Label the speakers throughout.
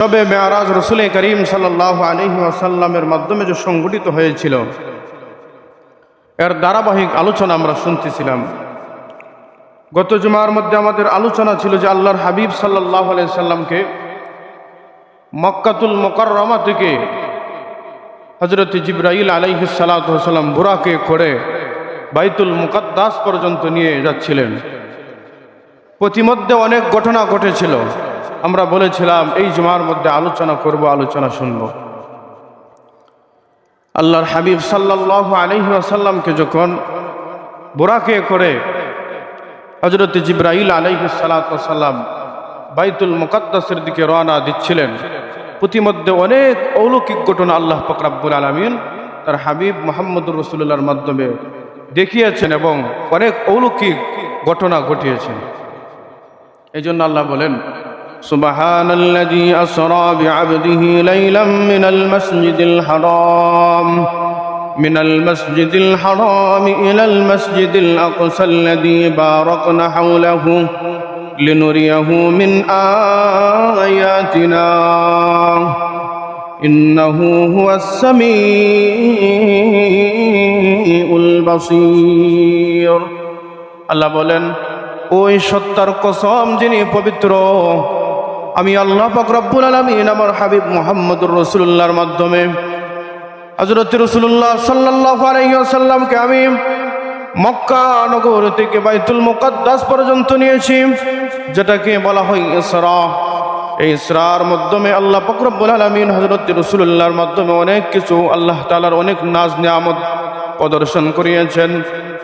Speaker 1: তবে মেয়ারাজ রসুল করিম সাল্লাহ আলহি আসাল্লামের মাধ্যমে যে সংগঠিত হয়েছিল, এর ধারাবাহিক আলোচনা আমরা শুনতেছিলাম। গত জুমার মধ্যে আমাদের আলোচনা ছিল যে আল্লাহর হাবিব সাল্লাহ সাল্লামকে মক্কাতুল মোকাররমা থেকে হজরত জিব্রাইল আলাইহি সালাম বুরাকে করে বাইতুল মুকাদ্দাস পর্যন্ত নিয়ে যাচ্ছিলেন। প্রতিমধ্যে অনেক ঘটনা ঘটেছিল। আমরা বলেছিলাম, এই জুমার মধ্যে আলোচনা করব, আলোচনা শুনব। আল্লাহর হাবিব সাল্লাহ আলহি আসাল্লামকে যখন বোরাকে করে হজরত জিব্রাইল আলহি সালাম বাইতুল মুকাদ্দাসের দিকে রওনা দিচ্ছিলেন প্রতিমধ্যে অনেক অলৌকিক ঘটনা আল্লাহ ফকরাবুল আলমিন তার হাবিব মোহাম্মদুর রসুল্লাহর মাধ্যমে দেখিয়েছেন এবং অনেক অলৌকিক ঘটনা ঘটিয়েছেন। এই জন্য আল্লাহ বলেন سبحان الذي أسرى بعبده ليلا من المسجد الحرام من المسجد الحرام إلى المسجد الأقصى الذي باركنا حوله لنريه من آياتنا إنه هو السميع البصير الله বলেন ওই সত্তার কসম যিনি পবিত্র আমি আল্লাহ পাক রব্বুল আলমিন আমার হাবিব মোহাম্মদুর রসুল্লাহর মাধ্যমে হজরত রসুল্লাহ সাল্লাহ আলাইসাল্লামকে আমি মক্কা নগর থেকে বাইতুল মুকাদ্দাস পর্যন্ত নিয়েছি, যেটাকে বলা হয় ইসরা। এই ইসরার মাধ্যমে আল্লাহ ফকরবুল আলমিন হজরত রসুল্লাহর মাধ্যমে অনেক কিছু আল্লাহ তালার অনেক নাজ নিয়ামত প্রদর্শন করিয়েছেন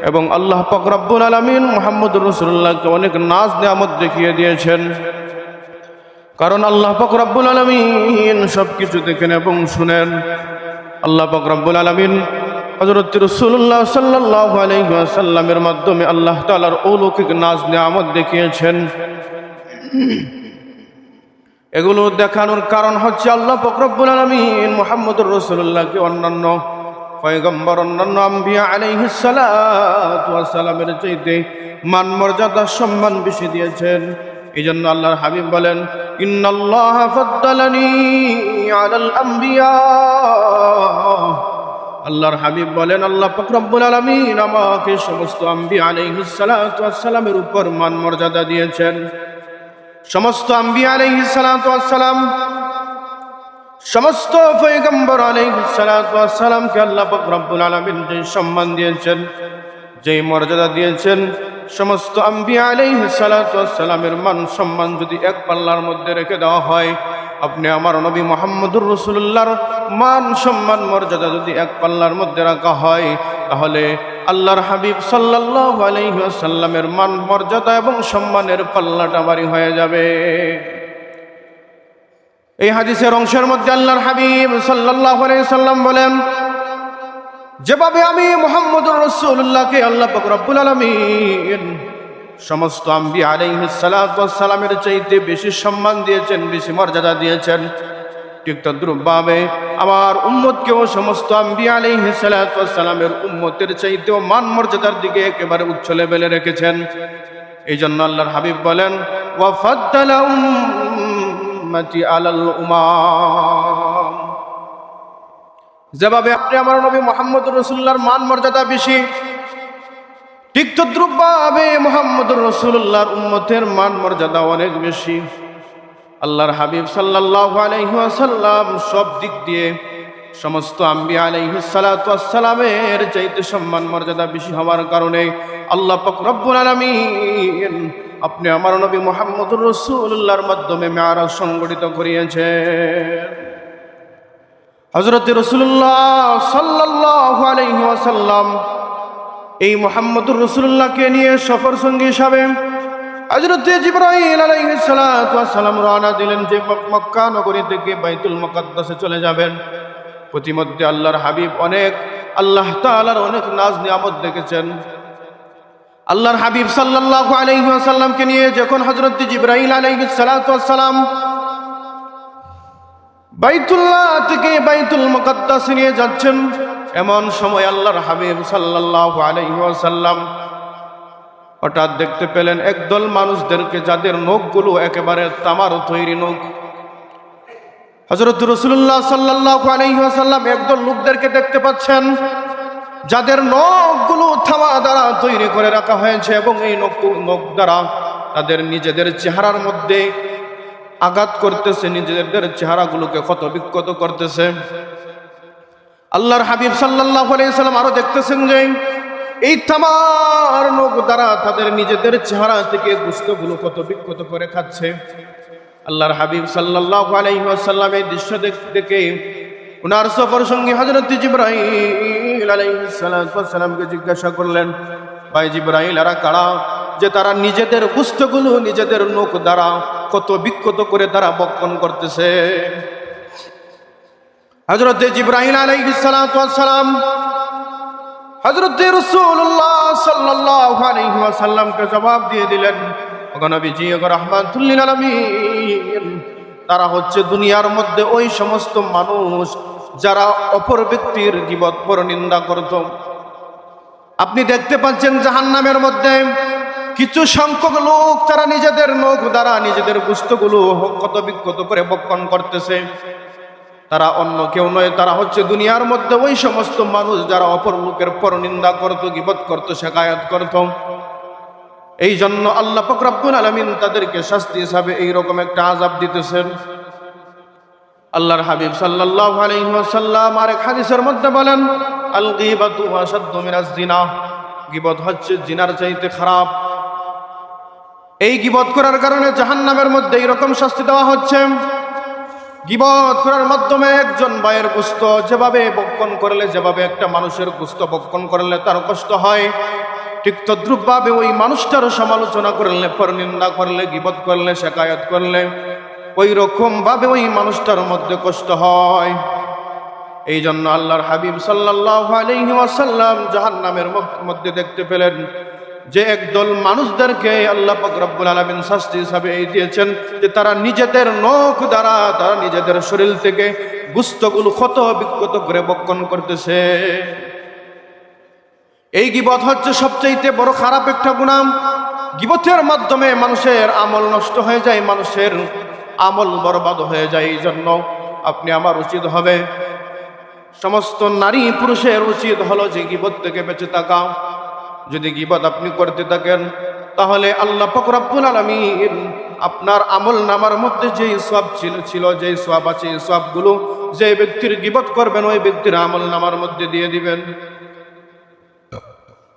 Speaker 1: এবং আল্লাহ ফকরবুল আলমিন মোহাম্মদ রসুল্লাহকে অনেক নাজ নিয়ামত দেখিয়ে দিয়েছেন। কারণ আল্লাহ ফকরবুল আলমিন সব কিছু দেখেন এবং শুনেন। আল্লাহ ফকরবুল আলমিন হজরত রসুল্লাহ সাল্লাহ আলহিহাসাল্লামের মাধ্যমে আল্লাহ তালার অলৌকিক নাজ নিয়ামত দেখিয়েছেন। এগুলো দেখানোর কারণ হচ্ছে আল্লাহ ফকরবুল আলমিন মোহাম্মদুর রসুল্লাহকে অন্যান্য পয়গম্বর, অন্যান্য আম্বিয়া আলাইহিসালামের চাইতে মান মর্যাদা সম্মান বেশি দিয়েছেন। এই জন্য আল্লাহর হাবিব বলেন আল্লাহর হাবিব বলেন, আল্লাহ ফকরব্বুল আলমিন আমাকে সমস্ত আম্বি আলাইহিসালামের উপর মান মর্যাদা দিয়েছেন। সমস্ত আম্বি আলাইহিসালাম সমস্ত পৈগম্বর আলাইহিসালামকে আল্লাহ ফকরব্বুল আলমিন যে সম্মান দিয়েছেন, যেই মর্যাদা দিয়েছেন সমস্ত আম্বিয়া আলাইহিসালামের মান সম্মান যদি এক পাল্লার মধ্যে রেখে দেওয়া হয়, আপনি আমার নবী মোহাম্মদুর রসুল্লাহর মান সম্মান মর্যাদা যদি এক পাল্লার মধ্যে রাখা হয়, তাহলে আল্লাহর হাবিব সাল্লাহ আলাইসাল্লামের মান, মর্যাদা এবং সম্মানের পাল্লাটা বাড়ি হয়ে যাবে। এই হাদিসের অংশের মধ্যে আল্লাহর হাবিব সাল্লাহ সাল্লাম বলেন যেভাবে আমি মোহাম্মদুর রসুল্লাহকে আল্লাহ রব্বুল আলমিন সমস্ত আম্বি আলাইসালামের চাইতে বেশি সম্মান দিয়েছেন, বেশি মর্যাদা দিয়েছেন, ঠিক আমার উম্মতকেও সমস্ত আম্বি আলাইসালামের উম্মতের চাইতেও মান মর্যাদার দিকে একেবারে উচ্চ লেভেলে রেখেছেন। এই জন্য আল্লাহর হাবিব বলেন ওয়াফাদ্দালা উম্মতি আলাল উমাম। যেভাবে আপনি আমার নবী মোহাম্মদ রসুল্লাহর মান মর্যাদা বেশি, ঠিক তদ্রুপভাবে মোহাম্মদ রসুল্লাহর উম্মতের মান মর্যাদা অনেক বেশি। আল্লাহর হাবিব সাল্লাহ আলহিহাসাল্লাম সব দিক দিয়ে সমস্ত আম্বি আলহিসালামের চাইতে সম্মান মর্যাদা বেশি হওয়ার কারণে আল্লাহ পাক রব্বুল আলমিন আপনি আমার নবী মোহাম্মদুর রসুল্লাহর মাধ্যমে মেয়ারা সংগঠিত করিয়েছেন। হজরত রসুল্লাহ সাল্লাহ আলহিহাসাল্লাম এই মোহাম্মদুর রসুল্লাহকে নিয়ে সফর সঙ্গী হিসাবে হজরত জিব্রাহিল আলাইসালাম রওনা দিলেন যে মক্কা নগরী থেকে বাইতুল মকাদ্দাসে চলে যাবেন। প্রতিমধ্যে আল্লাহর হাবিব অনেক, আল্লাহ তালার অনেক নাজ নিয়ামত দেখেছেন। আল্লাহর হাবিব সাল্লাহ আলহিহাসাল্লামকে নিয়ে যখন হজরত জিব্রাহিল আলাইসালাম বাইতুল্লাহ থেকে বাইতুল মুকাদ্দাস নিয়ে যাচ্ছেন। এমন সময় আল্লাহর হাবিব সাল্লাল্লাহু আলাইহি ওয়াসাল্লাম হঠাৎ দেখতে পেলেন একদল মানুষদেরকে যাদের নখগুলো একেবারে তামার তৈরি নখ। হযরত হজরত রসুল্লাহ সাল্লাহ আলহিহাসাল্লাম একদল লোকদেরকে দেখতে পাচ্ছেন, যাদের নখগুলো থামা দ্বারা তৈরি করে রাখা হয়েছে এবং এই নখ নখ দ্বারা তাদের নিজেদের চেহারার মধ্যে আঘাত করতেছে, নিজেদের চেহারাগুলোকে ক্ষত বিক্ষত করতেছে। আল্লাহর হাবিব সাল্লাহ আলাইসাল্লাম আরও দেখতেছেন যে, এই তামার নখ দ্বারা তাদের নিজেদের চেহারা থেকে গুস্তগুলো কত বিক্ষত করে খাচ্ছে। আল্লাহর হাবিব সাল্লাহ আলাইসাল্লাম এই দৃশ্য দেখ- উনার সফর সঙ্গে হজরত আলাইসালামকে জিজ্ঞাসা করলেন, ভাই জিব্রাহিল এরা কারা যে তারা নিজেদের গুস্তগুলো নিজেদের নখ দ্বারা কত বিক্ষত করে তারা বক্ষণ করতেছে। হজরত জিব্রাহিম আলাইসালাম হজরত রসুল্লাহ জবাব দিয়ে দিলেন তারা হচ্ছে দুনিয়ার মধ্যে ওই সমস্ত মানুষ যারা অপর ব্যক্তির গিবত পর নিন্দা করত। আপনি দেখতে পাচ্ছেন জাহান্নামের মধ্যে কিছু সংখ্যক লোক তারা নিজেদের নখ দ্বারা নিজেদের গুস্তগুলো কত বিক্ষত করে বক্ষণ করতেছে। তারা অন্য কেউ নয়, তারা হচ্ছে দুনিয়ার মধ্যে ওই সমস্ত মানুষ যারা অপর লোকের পর নিন্দা করত, গিবত করত, শেখায়াত করত। এই জন্য আল্লাহ ফকরাবুল আলমিন তাদেরকে শাস্তি হিসাবে এইরকম একটা আজাব দিতেছেন। আল্লাহর হাবিব সাল্লাহ আলাইসাল্লাম আরেক হাদিসের মধ্যে বলেন, আল গিবত হচ্ছে জিনার চাইতে খারাপ। এই গিবত করার কারণে জাহান্নামের মধ্যে এইরকম শাস্তি দেওয়া হচ্ছে। গিবত করার মাধ্যমে একজন ভাইয়ের গুস্ত যেভাবে বক্ষণ করলে, যেভাবে একটা মানুষের গুস্ত বক্ষণ করলে তার কষ্ট হয়। ঠিক তদ্রুপভাবে ওই মানুষটারও সমালোচনা করলে পর নিন্দা করলে, গিবত করলে, শেখায়ত করলে ওই রকম ভাবে ওই মানুষটার মধ্যে কষ্ট হয়। এই জন্য আল্লাহর হাবিব সাল্লাহ আলহি ওয়াসাল্লাম জাহান নামের মধ্যে দেখতে পেলেন যে একদল মানুষদেরকে আল্লাহ রব্বুল আলমিন শাস্তি হিসাবে এই দিয়েছেন যে তারা নিজেদের নখ দ্বারা তারা নিজেদের শরীর থেকে গুস্তগুলো ক্ষত বিক্ষত করে বক্ষণ করতেছে। এই গিবত হচ্ছে সবচাইতে বড় খারাপ একটা গুণাম গিবতের মাধ্যমে মানুষের আমল নষ্ট হয়ে যায়, মানুষের আমল বরবাদ হয়ে যায়। এই জন্য আপনি আমার উচিত হবে। সমস্ত নারী পুরুষের উচিত হলো যে গিবত থেকে বেঁচে থাকা। যদি গিবত আপনি করতে থাকেন, তাহলে আল্লাহ ফকরাবুল আলমিন আপনার আমল নামার মধ্যে যেই সব ছিল ছিল যেই সব আছে, এই সবগুলো যে ব্যক্তির গিবত করবেন, ওই ব্যক্তির আমল নামার মধ্যে দিয়ে দিবেন।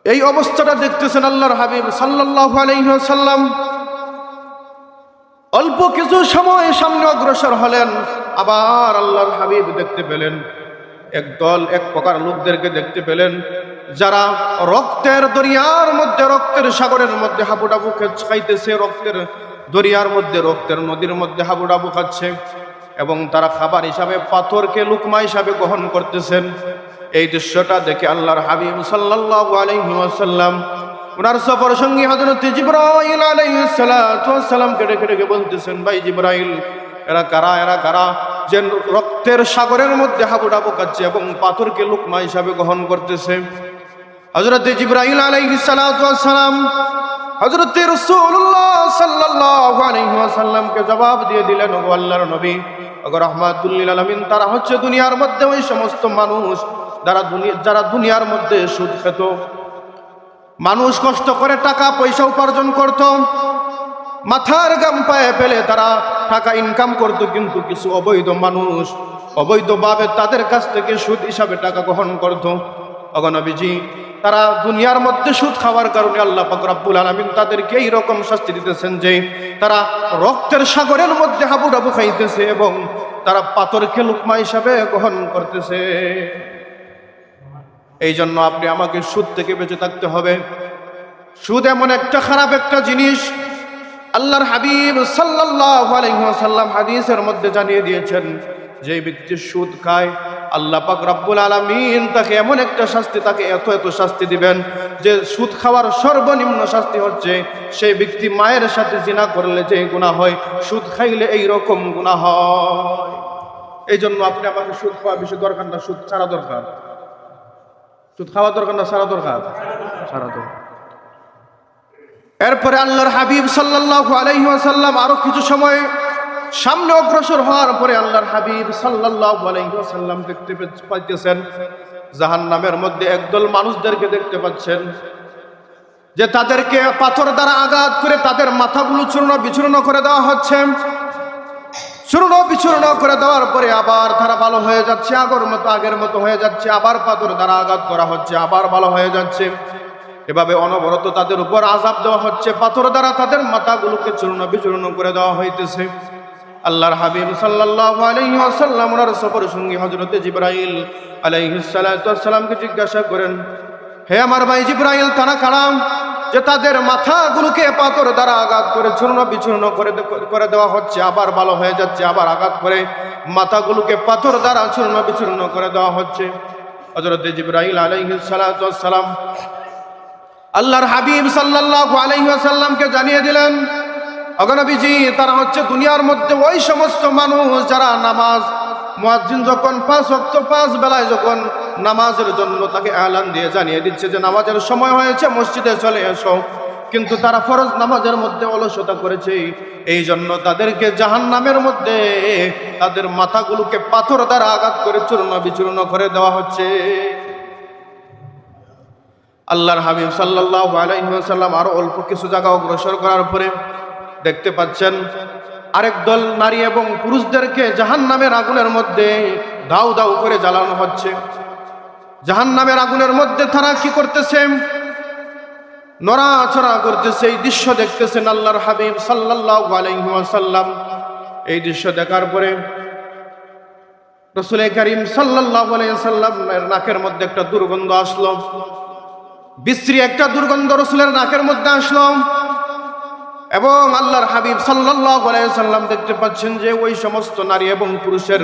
Speaker 1: এই অবস্থাটা দেখতেছেন আল্লাহর হাবিব সাল্লাহ আলাইসাল্লাম অল্প কিছু সময় সামনে অগ্রসর হলেন, আবার আল্লাহর হাবিব দেখতে পেলেন। এক দল, এক প্রকার লোকদেরকে দেখতে পেলেন। যারা রক্তের দরিয়ার মধ্যে, রক্তের সাগরের মধ্যে হাবুডাবু খাইতেছে, রক্তের দরিয়ার মধ্যে, রক্তের নদীর মধ্যে হাবুডাবু খাচ্ছে এবং তারা খাবার হিসাবে পাথরকে লুকমা হিসাবে গ্রহণ করতেছেন। এই দৃশ্যটা দেখে আল্লাহর হাবিব সাল্লাল্লাহু আলাইহি ওনার সফর সঙ্গী হযরত জিবরাইল আলাইহিস ডেকে ডেকে বলতেছেন, ভাই জিবরাইল, এরা কারা এরা কারা? যে রক্তের সাগরের মধ্যে হাবুডাবু খাচ্ছে এবং পাথরকে লুকমা হিসাবে গ্রহণ করতেছে। আলাইহিস সালাতু ওয়াসসালাম হযরত রাসূলুল্লাহ সাল্লাল্লাহু আলাইহি ওয়াসাল্লামকে জবাব দিয়ে দিলেন ও আল্লাহর নবী, ওগো রাহমাতুল্লিল আলামিন, তারা হচ্ছে দুনিয়ার মধ্যে ওই সমস্ত মানুষ যারা দুনিয়া, যারা দুনিয়ার মধ্যে সুদ খেত। মানুষ কষ্ট করে টাকা, পয়সা উপার্জন করত। মাথার গাম পায়ে ফেলে তারা টাকা ইনকাম করত, কিন্তু কিছু অবৈধ মানুষ অবৈধভাবে তাদের কাছ থেকে সুদ হিসাবে টাকা গ্রহণ করত। অগনবীজি তারা দুনিয়ার মধ্যে সুদ খাওয়ার কারণে আল্লাহ পাক রাব্বুল আলামিন তাদেরকে এই রকম শাস্তি দিতেছেন যে তারা রক্তের সাগরের মধ্যে হাবুডাবু খাইতেছে এবং তারা পাথরকে লুকমা হিসাবে গ্রহণ করতেছে। এই জন্য আপনি আমাকে সুদ থেকে বেঁচে থাকতে হবে। সুদ এমন একটা খারাপ একটা জিনিস আল্লাহর হাবিব সাল্লাল্লাহু আলাইহি ওয়াসাল্লাম হাদিসের মধ্যে জানিয়ে দিয়েছেন, যে ব্যক্তি সুদ খায় আল্লাহ পাক রব্বুল আলামিন তাকে এমন একটা শাস্তি, তাকে এত এত শাস্তি দিবেন যে সুদ খাওয়ার সর্বনিম্ন শাস্তি হচ্ছে সেই ব্যক্তি মায়ের সাথে জিনা করলে যে গুনাহ হয়, সুদ খাইলে এই রকম গুনাহ হয়। এই জন্য আপনি আমাকে সুদ খাওয়া বেশি দরকার না, সুদ ছাড়া দরকার। সুদ খাওয়া দরকার না সারা দরকার? সারা দরকার। এরপরে আল্লাহর হাবিব আলাইহি ওয়াসাল্লাম আরও কিছু সময় সামনে অগ্রসর হওয়ার পরে আল্লাহর হাবিব ওয়াসাল্লাম দেখতে পাইতেছেন, জাহান্নামের মধ্যে একদল মানুষদেরকে দেখতে পাচ্ছেন, যে তাদেরকে পাথর দ্বারা আঘাত করে তাদের মাথাগুলো চূর্ণ বিচূর্ণ করে দেওয়া হচ্ছে। চূর্ণ বিচূর্ণ করে দেওয়ার পরে আবার তারা ভালো হয়ে যাচ্ছে, আগের মতো আগের মতো হয়ে যাচ্ছে, আবার পাথর দ্বারা আঘাত করা হচ্ছে, আবার ভালো হয়ে যাচ্ছে। এভাবে অনবরত তাদের উপর আজাব দেওয়া হচ্ছে, পাথর দ্বারা তাদের মাথাগুলোকে চূর্ণ বিচূর্ণ করে দেওয়া হইতেছে। আল্লাহর হাবিব সাল্লাল্লাহু আলাইহি সফর সঙ্গী হযরতে জিবরাইল আলাইহিস সালাতু জিজ্ঞাসা করেন, হে আমার ভাই জিব্রাইল, তারা কালাম যে তাদের মাথাগুলোকে পাথর দ্বারা আঘাত করে চূর্ণ বিচূর্ণ করে করে দেওয়া হচ্ছে, আবার ভালো হয়ে যাচ্ছে, আবার আঘাত করে মাথাগুলোকে পাথর দ্বারা চূর্ণ বিচূর্ণ করে দেওয়া হচ্ছে? হযরত জিব্রাইল আলাইহিস আল্লাহর হাবিব সাল্লাল্লাহু আলাইহি ওয়াসাল্লামকে জানিয়ে দিলেন অগনবীজি তারা হচ্ছে দুনিয়ার মধ্যে ওই সমস্ত মানুষ যারা নামাজ, মুয়াজ্জিন যখন পাঁচ ওয়াক্ত, পাঁচ বেলায় যখন নামাজের জন্য তাকে এলান দিয়ে জানিয়ে দিচ্ছে যে নামাজের সময় হয়েছে, মসজিদে চলে এসো। কিন্তু তারা ফরজ নামাজের মধ্যে অলসতা করেছে। এই জন্য তাদেরকে জাহান্নামের মধ্যে তাদের মাথাগুলোকে পাথর দ্বারা আঘাত করে চূর্ণ বিচূর্ণ করে দেওয়া হচ্ছে। আল্লাহর হাবিব সাল্লাল্লাহু আলাইহি ওয়াসাল্লাম আরও অল্প কিছু জায়গা অগ্রসর করার পরে দেখতে পাচ্ছেন, আরেক দল নারী এবং পুরুষদেরকে জাহান্নামের আগুনের মধ্যে দাউ দাউ করে জ্বালানো হচ্ছে। জাহান্নামের আগুনের মধ্যে তারা কি করতেছে? নড়াচড়া করতেছে, এই দৃশ্য দেখতেছেন আল্লাহর হাবিব সাল্লাল্লাহু আলাইহি এই দৃশ্য দেখার পরে রসুল করিম সাল্লাল্লাহু আলাইহি সাল্লামের নাকের মধ্যে একটা দুর্গন্ধ আসলো। বিশ্রী একটা দুর্গন্ধ রসুলের নাকের মধ্যে আসলো। এবং আল্লাহর হাবিব সাল্লাম দেখতে পাচ্ছেন যে ওই সমস্ত নারী এবং পুরুষের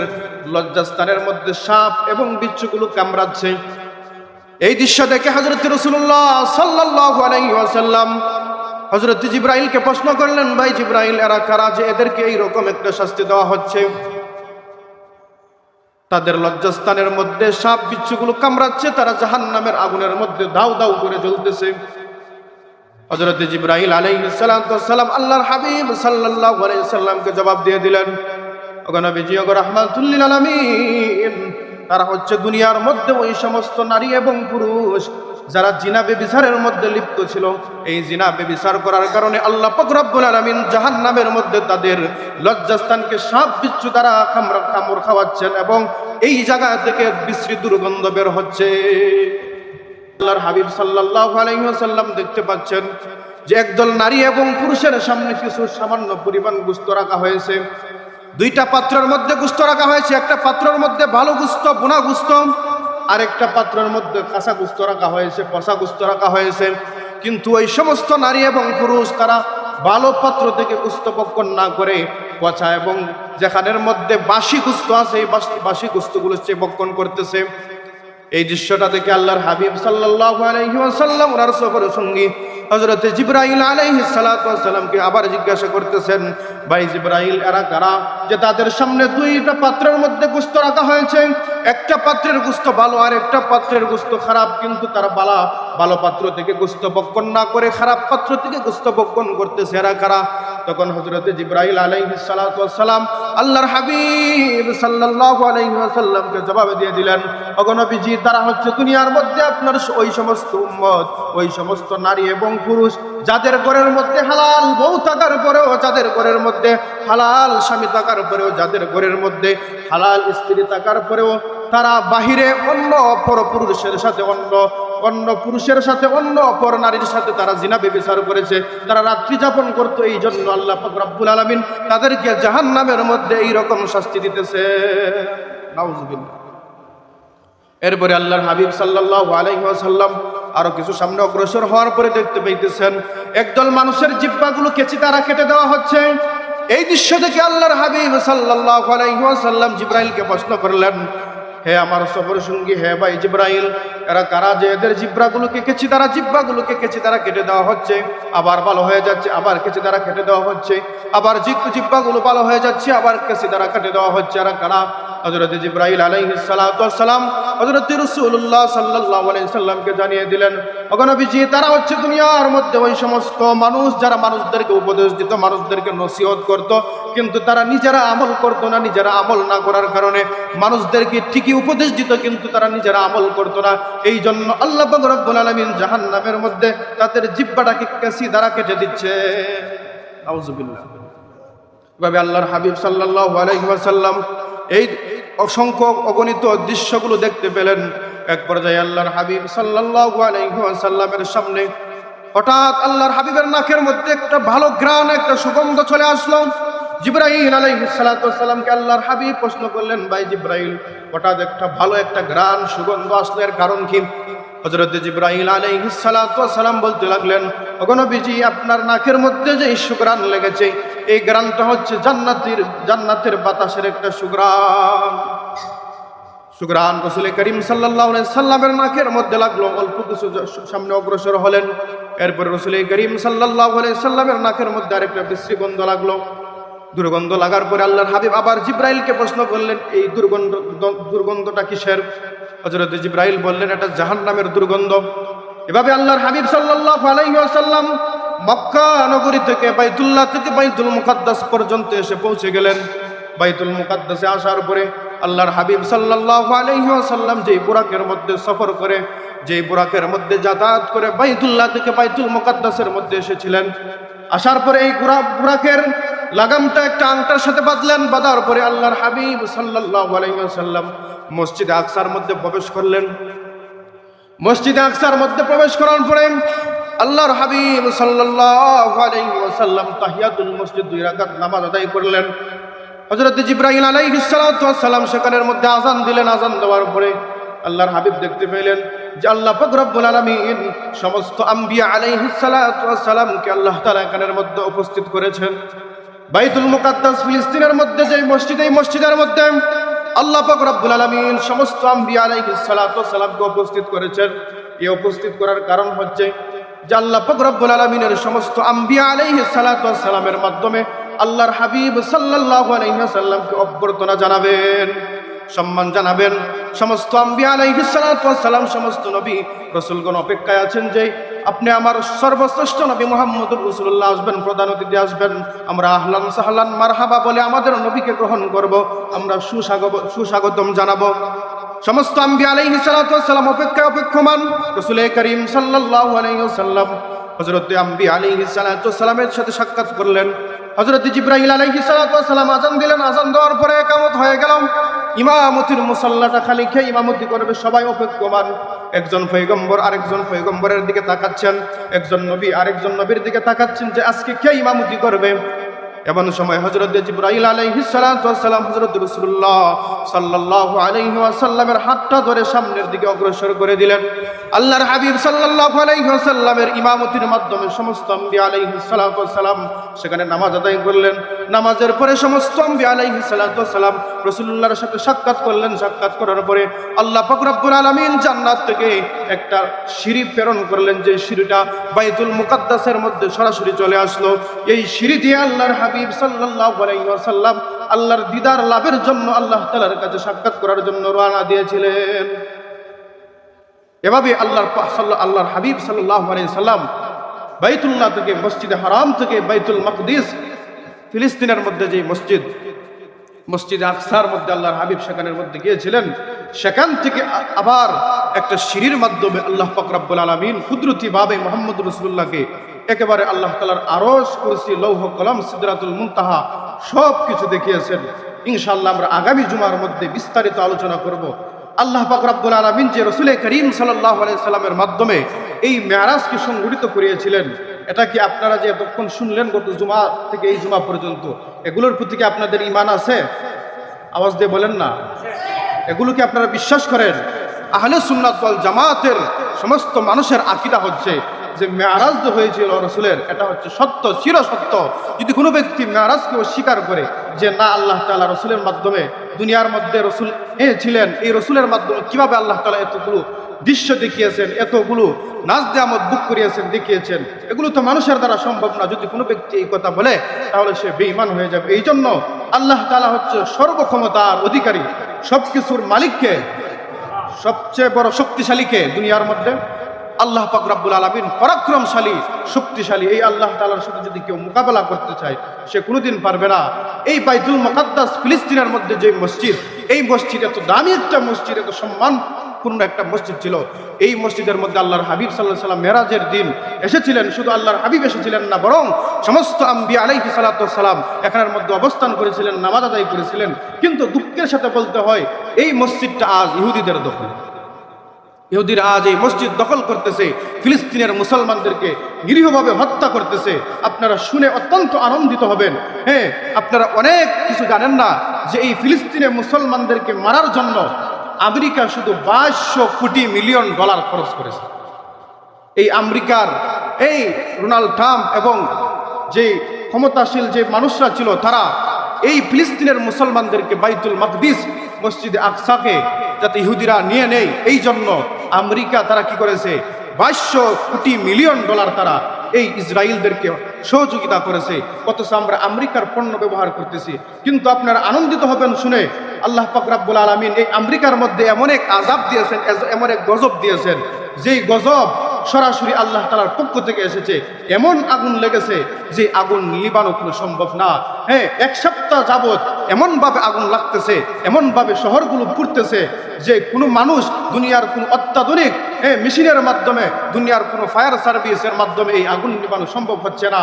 Speaker 1: লজ্জাস্থানের মধ্যে সাপ এবং বিচ্ছুগুলো কামড়াচ্ছে। এই দৃশ্য দেখে হজরত রসুল্লাহ সাল্লাল্লাহু আলাইহি ওয়াসাল্লাম হজরত জিব্রাইলকে প্রশ্ন করলেন, ভাই জিব্রাইল, এরা কারা যে এদেরকে এই রকম একটা শাস্তি দেওয়া হচ্ছে? তাদের লজ্জাস্থানের মধ্যে সাপ বিচ্ছুগুলো কামড়াচ্ছে, তারা জাহান্নামের আগুনের মধ্যে দাউ দাউ করে জ্বলতেছে। হজরত জিব্রাহিল আলাইহিস সালাম আল্লাহর হাবিব সাল্লাল্লাহু আলাইহি সাল্লামকে জবাব দিয়ে দিলেন ওগনবীজি ওগো রাহমাতুল্লিল আলামিন, তারা হচ্ছে দুনিয়ার মধ্যে ওই সমস্ত নারী এবং পুরুষ যারা জিনা বেবিচারের মধ্যে লিপ্ত ছিল। এই জিনা বেবিচার করার কারণে আল্লাহ পাক রব্বুল আলামিন জাহান্নামের মধ্যে তাদের লজ্জাস্থানকে সাপ বিচ্ছু দ্বারা কামড় কামড় খাওয়াচ্ছেন এবং এই জায়গা থেকে বিশ্রী দুর্গন্ধ বের হচ্ছে। আল্লাহর হাবিব সাল্লাল্লাহু আলাইহি ওয়াসাল্লাম দেখতে পাচ্ছেন যে একদল নারী এবং পুরুষের সামনে কিছু সামান্য পরিমাণ গুস্ত রাখা হয়েছে। দুইটা পাত্রের মধ্যে গুস্ত রাখা হয়েছে, একটা পাত্রের মধ্যে ভালো গুস্ত, বোনা গুস্ত আর একটা পাত্রের মধ্যে কাঁচা গুস্ত রাখা হয়েছে, পচা গুস্ত রাখা হয়েছে। কিন্তু ওই সমস্ত নারী এবং পুরুষ তারা ভালো পাত্র থেকে গুস্ত বক্ষণ না করে পচা এবং যেখানের মধ্যে বাসি গুস্ত আছে, এই বাসি গুস্তগুলো সে বক্ষণ করতেছে। এই দৃশ্যটা থেকে আল্লাহর হাবিব সাল্লাহ আলহিম সাল্লাম ওনার সফরের সঙ্গী হযরত জিবরাইল আলাইহিস সালাতু ওয়াসালামকে আবার জিজ্ঞাসা করতেছেন, ভাই জিবরাইল, এরা কারা? যে তাদের সামনে দুইটা পাত্রের মধ্যে গুস্ত রাখা হয়েছে। একটা পাত্রের গুস্ত ভালো, আর একটা পাত্রের গুস্ত খারাপ। কিন্তু তারা বালা ভালো পাত্র থেকে গুস্ত বক্ষণ না করে খারাপ পাত্র থেকে গুস্ত বক্ষণ করতেছে। এরা কারা? তখন হজরত জিব্রাইল আলাইহিস সালাতু আল্লাহর হাবিব সাল্লাল্লাহু আলাইহি ওয়াসাল্লামকে জবাব দিয়ে দিলেন অগনবীজি তারা হচ্ছে দুনিয়ার মধ্যে আপনার ওই সমস্ত উম্মত, ওই সমস্ত নারী এবং পুরুষ, যাদের ঘরের মধ্যে হালাল বউ থাকার পরেও, যাদের ঘরের মধ্যে হালাল স্বামী থাকার পরেও, যাদের ঘরের মধ্যে হালাল স্ত্রী থাকার পরেও, তারা বাহিরে অন্য অপর পুরুষের সাথে অন্য অন্য পুরুষের সাথে অন্য অপর নারীর সাথে তারা জিনা বেবিচার করেছে। তারা রাত্রি যাপন করতো, এই জন্য আল্লাহ পাক রব্বুল আলামিন তাদেরকে জাহান্নামের মধ্যে এই রকম শাস্তি দিতেছে। নাউজুবিল্লাহ। এরপরে আল্লাহর হাবিব সাল্লাল্লাহু আলাইহি ওয়াসাল্লাম আরও কিছু সামনে অগ্রসর হওয়ার পরে দেখতে পাইতেছেন, একদল মানুষের জিব্বাগুলো কেচি তারা কেটে দেওয়া হচ্ছে। এই দৃশ্য দেখে আল্লাহর হাবিব সাল্লাল্লাহু আলাইহি ওয়াসাল্লাম প্রশ্ন করলেন, হে আমার সফর সঙ্গী, হে ভাই জিব্রাইল, এরা কারা যে এদের জিব্রাগুলোকে কেচি তারা জিব্বাগুলোকে কেচি তারা কেটে দেওয়া হচ্ছে? আবার ভালো হয়ে যাচ্ছে, আবার কেচি তারা কেটে দেওয়া হচ্ছে। আবার জিব্বু জিব্বাগুলো ভালো হয়ে যাচ্ছে, আবার কেচি তারা কেটে দেওয়া হচ্ছে। এরা কারা? হজরত জিব্রাইল আলাইহিস সালাম হজরত রসুল্লাহ সাল্লাহ সাল্লামকে জানিয়ে দিলেন অগনবীজি তারা হচ্ছে দুনিয়ার মধ্যে ওই সমস্ত মানুষ যারা মানুষদেরকে উপদেশ দিত, মানুষদেরকে নসিহত করত, কিন্তু তারা নিজেরা আমল করত না, নিজেরা আমল না করার কারণে মানুষদেরকে ঠিকই উপদেশ দিত, কিন্তু তারা নিজেরা আমল করত না। এই জন্য আল্লাহ রব্বুল আলমিন জাহান নামের মধ্যে তাদের জিব্বাটাকে কেসি দ্বারা কেটে দিচ্ছে। এভাবে আল্লাহর হাবিব সাল্লাহ আলাইসাল্লাম এই অসংখ্য অগণিত দৃশ্যগুলো দেখতে পেলেন। এক পর্যায়ে আল্লাহর হাবিব সাল্লাহামের সামনে হঠাৎ আল্লাহর হাবিবের নাকের মধ্যে একটা ভালো গ্রান একটা সুগন্ধ চলে আসলো। আলাইসালামকে আল্লাহর হাবিব প্রশ্ন করলেন, ভাই জিব্রাহিল হঠাৎ একটা ভালো একটা গ্রান সুগন্ধ আসলো, এর কারণ কি? হজরত জিব্রাহিল আলাইসালাম বলতে লাগলেন অগনবীজি আপনার নাকের মধ্যে যে সুগ্রান লেগেছে, এই গ্রানটা হচ্ছে জান্নাতের জান্নাতের বাতাসের একটা সুগ্রান সুগ্রান রসুল করিম সাল্লাহ সাল্লামের নাকের মধ্যে লাগল, অল্প কিছু সামনে অগ্রসর হলেন। এরপরে রসুল করিম সাল্লাহ সাল্লামের নাকের মধ্যে আরেকটা বিশ্রীগন্ধ লাগল। দুর্গন্ধ লাগার পরে আল্লাহর হাবিব আবার জিব্রাইলকে প্রশ্ন করলেন, এই দুর্গন্ধ, দুর্গন্ধটা কিসের? হজরত জিব্রাইল বললেন, এটা জাহান নামের দুর্গন্ধ। এভাবে আল্লাহর হাবিব সাল্লাহ আলাইসাল্লাম মক্কা নগরী থেকে বাইতুল্লাহ থেকে বাইতুল মুকাদ্দাস পর্যন্ত এসে পৌঁছে গেলেন। বাইতুল মুকাদ্দাসে আসার পরে আল্লাহর হাবিব সাল্লাহ আলাইসাল্লাম যেই বুরাকের মধ্যে সফর করে, যেই বুরাকের মধ্যে যাতায়াত করে বাইতুল্লাহ থেকে বাইতুল মুকাদ্দাসের মধ্যে এসেছিলেন। আসার পরে এই বুরা, বুরাকের লাগামটা একটা আংটার সাথে বাঁধলেন, বাঁধার পরে আল্লাহর হাবিব সাল্লাহ আলাইসাল্লাম মসজিদে আকসার মধ্যে প্রবেশ করলেন। মসজিদে আকসার মধ্যে প্রবেশ করার পরে আল্লাহর হাবিব ওয়াসাল্লাম তাহিয়াতুল মসজিদ দুই রাকাত নামাজ আদায় করলেন। হযরত জিবরাইল আলাইহিস সালাতু সেখানের মধ্যে আজান দিলেন। আজান দেওয়ার পরে আল্লাহর হাবিব দেখতে পেলেন যে আল্লাহ পাক রব্বুল আলামিন সমস্ত আম্বিয়া আলাইহিস সালাতু ওয়াসসালামকে আল্লাহ তাআলা এখানের মধ্যে উপস্থিত করেছেন। বাইতুল মুকাদ্দাস ফিলিস্তিনের মধ্যে যে মসজিদ, এই মসজিদের মধ্যে আল্লাহ পাক রব্বুল আলামিন সমস্ত আম্বিয়া আলাইহিস সালাতু ওয়াসসালামকে উপস্থিত করেছেন। এই উপস্থিত করার কারণ হচ্ছে যে আল্লাহ পাক রব্বুল আলামিনের সমস্ত আম্বিয়া আলাইহিস সালাতু ওয়াসসালামের মাধ্যমে আল্লাহর হাবিব সাল্লাল্লাহু আলাইহি ওয়াসাল্লামকে অভ্যর্থনা জানাবেন, সম্মান জানাবেন। সমস্ত আম্বিয়া আলাইহিস সালাতু ওয়াসসালাম সমস্ত নবী, রাসূলগণ অপেক্ষায় আছেন যে আপনি আমার সর্বশ্রেষ্ঠ নবী মোহাম্মদ রসুল্লাহ আসবেন, প্রধান অতিথি আসবেন। আমরা আহলান সাহলান মারহাবা বলে আমাদের নবীকে গ্রহণ করব। আমরা সুস্বাগত, সুস্বাগতম জানাব। সমস্ত আম্বি আলাইহি সালাম অপেক্ষায় অপেক্ষমান রসুল করিম সাল্লাহ আলাইসাল্লাম সাল্লাম হযরত আম্বি আলাইহি সালামের সাথে সাক্ষাৎ করলেন। হযরত জিব্রাহিল আলহি সালাম আজান দিলেন আজান দেওয়ার পরে একামত হয়ে গেলাম ইমামতির মুসাল্লাটা খালি খেয়ে ইমামতি করবে সবাই অপেক্ষমান। একজন ফৈগম্বর আরেকজন ফৈগম্বরের দিকে তাকাচ্ছেন, একজন নবী আরেকজন নবীর দিকে তাকাচ্ছেন যে আজকে কে ইমামতি করবে? এমন সময় হজরত জিব্রাইল আলাইহি সালাম হজরত রসুল্লাহ সাল্লাহ আলাইহি আসাল্লামের হাতটা ধরে সামনের দিকে অগ্রসর করে দিলেন। আল্লাহর হাবিব সাল্লাহ আলাইহি ওয়াসাল্লামের ইমামতির মাধ্যমে সমস্ত আম্বি সেখানে নামাজ আদায় করলেন। নামাজের পরে সমস্ত আম্বি সালাম রসুল্লাহর সাথে সাক্ষাৎ করলেন। সাক্ষাৎ করার পরে আল্লাহ ফকরাব্বুল আলমিন জান্নাত থেকে একটা সিঁড়ি প্রেরণ করলেন, যে সিঁড়িটা বাইতুল মুকাদ্দাসের মধ্যে সরাসরি চলে আসলো। এই সিঁড়ি দিয়ে আল্লাহর হাবিব ওয়াসাল্লাম আল্লাহর দিদার লাভের জন্য আল্লাহ তালার কাছে সাক্ষাৎ করার জন্য রওনা দিয়েছিলেন। এভাবে আল্লাহর সাল্লাহ আল্লাহর হাবিব আলাইহি সাল্লাম বাইতুল্লাহ থেকে, মসজিদে হারাম থেকে বাইতুল মাকদিস ফিলিস্তিনের মধ্যে যে মসজিদ মসজিদ আকসার মধ্যে আল্লাহর হাবিব সেখানের মধ্যে গিয়েছিলেন, সেখান থেকে আবার একটা সিঁড়ির মাধ্যমে আল্লাহ ফকরাবুল আলমিন কুদরতিভাবে মোহাম্মদ রসুল্লাহকে একেবারে আল্লাহ তালার আরস কুরসি, লৌহ, কলম সিদ্ধাতুল মুনতাহা সব কিছু দেখিয়েছেন। ইনশাল্লাহ আমরা আগামী জুমার মধ্যে বিস্তারিত আলোচনা করব। আল্লাহ ফকরাবুল আলমিন যে রসুল করিম সাল্লাহ আলাইসাল্লামের মাধ্যমে এই মেয়ারাজকে সংগঠিত করিয়েছিলেন এটা কি আপনারা যে এতক্ষণ শুনলেন গত জুমা থেকে এই জুমা পর্যন্ত, এগুলোর প্রতি কি আপনাদের ইমান আছে? আওয়াজ দিয়ে বলেন না। এগুলো কি আপনারা বিশ্বাস করেন? আহলে সুন্নাত ওয়াল জামাতের সমস্ত মানুষের আকিদা হচ্ছে যে মেয়ারাজ হয়েছিল রসুলের, এটা হচ্ছে সত্য চির সত্য যদি কোনো ব্যক্তি মেয়ারাজকে অস্বীকার করে যে না, আল্লাহ তালা রসুলের মাধ্যমে দুনিয়ার মধ্যে রসুল এ ছিলেন, এই রসুলের মাধ্যমে কীভাবে আল্লাহ তালা এতগুলো দৃশ্য দেখিয়েছেন, এতগুলো নাচ দেয়ামত বুক করিয়েছেন, দেখিয়েছেন। এগুলো তো মানুষের দ্বারা সম্ভব না। যদি কোনো ব্যক্তি এই কথা বলে, তাহলে সে বেঈমান হয়ে যাবে। এই জন্য আল্লাহ তালা হচ্ছে সর্বক্ষমতার অধিকারী। সব কিছুর মালিককে, সবচেয়ে বড় শক্তিশালীকে দুনিয়ার মধ্যে আল্লাহ পাক রাব্বুল আলামিন পরাক্রমশালী, শক্তিশালী। এই আল্লাহ তালার সাথে যদি কেউ মোকাবেলা করতে চায়, সে কোনোদিন পারবে না। এই বাইতুল মুকাদ্দাস ফিলিস্তিনের মধ্যে যে মসজিদ, এই মসজিদ এত দামি একটা মসজিদ, এত সম্মানপূর্ণ একটা মসজিদ ছিল। এই মসজিদের মধ্যে আল্লাহর হাবিব সাল্লাহ সাল্লাম মেরাজের দিন এসেছিলেন। শুধু আল্লাহর হাবিব এসেছিলেন না, বরং সমস্ত আম্বিয়া আলাইহি সালাম এখানের মধ্যে অবস্থান করেছিলেন, নামাজ আদায় করেছিলেন। কিন্তু দুঃখের সাথে বলতে হয়, এই মসজিদটা আজ ইহুদিদের দখল। ইহুদিরা আজ এই মসজিদ দখল করতেছে, ফিলিস্তিনের মুসলমানদেরকে নিরীহভাবে হত্যা করতেছে। আপনারা শুনে অত্যন্ত আনন্দিত হবেন। হ্যাঁ আপনারা অনেক কিছু জানেন না যে এই ফিলিস্তিনের মুসলমানদেরকে মারার জন্য আমেরিকা শুধু বাইশশো কোটি মিলিয়ন ডলার খরচ করেছে। এই আমেরিকার এই ডোনাল্ড ট্রাম্প এবং যে ক্ষমতাশীল যে মানুষরা ছিল, তারা এই ফিলিস্তিনের মুসলমানদেরকে বাইতুল মকদিস মসজিদে আকসাকে যাতে ইহুদিরা নিয়ে নেই এই জন্য আমেরিকা তারা কি করেছে? বাইশশো কোটি মিলিয়ন ডলার তারা এই ইসরায়েলদেরকে সহযোগিতা করেছে। অথচ আমরা আমেরিকার পণ্য ব্যবহার করতেছি। কিন্তু আপনারা আনন্দিত হবেন শুনে আল্লাহ পাক রাব্বুল আলমিন এই আমেরিকার মধ্যে এমন এক আজাব দিয়েছেন এমন এক গজব দিয়েছেন, যেই গজব সরাসরি আল্লাহ তালার পক্ষ থেকে এসেছে। এমন আগুন লেগেছে যে আগুন নিবানো কোনো সম্ভব না। হ্যাঁ এক সপ্তাহ যাবৎ এমনভাবে আগুন লাগতেছে, এমনভাবে শহরগুলো পুড়তেছে যে কোনো মানুষ দুনিয়ার কোনো অত্যাধুনিক হ্যাঁ মেশিনের মাধ্যমে দুনিয়ার কোনো ফায়ার সার্ভিসের মাধ্যমে এই আগুন নিবানো সম্ভব হচ্ছে না।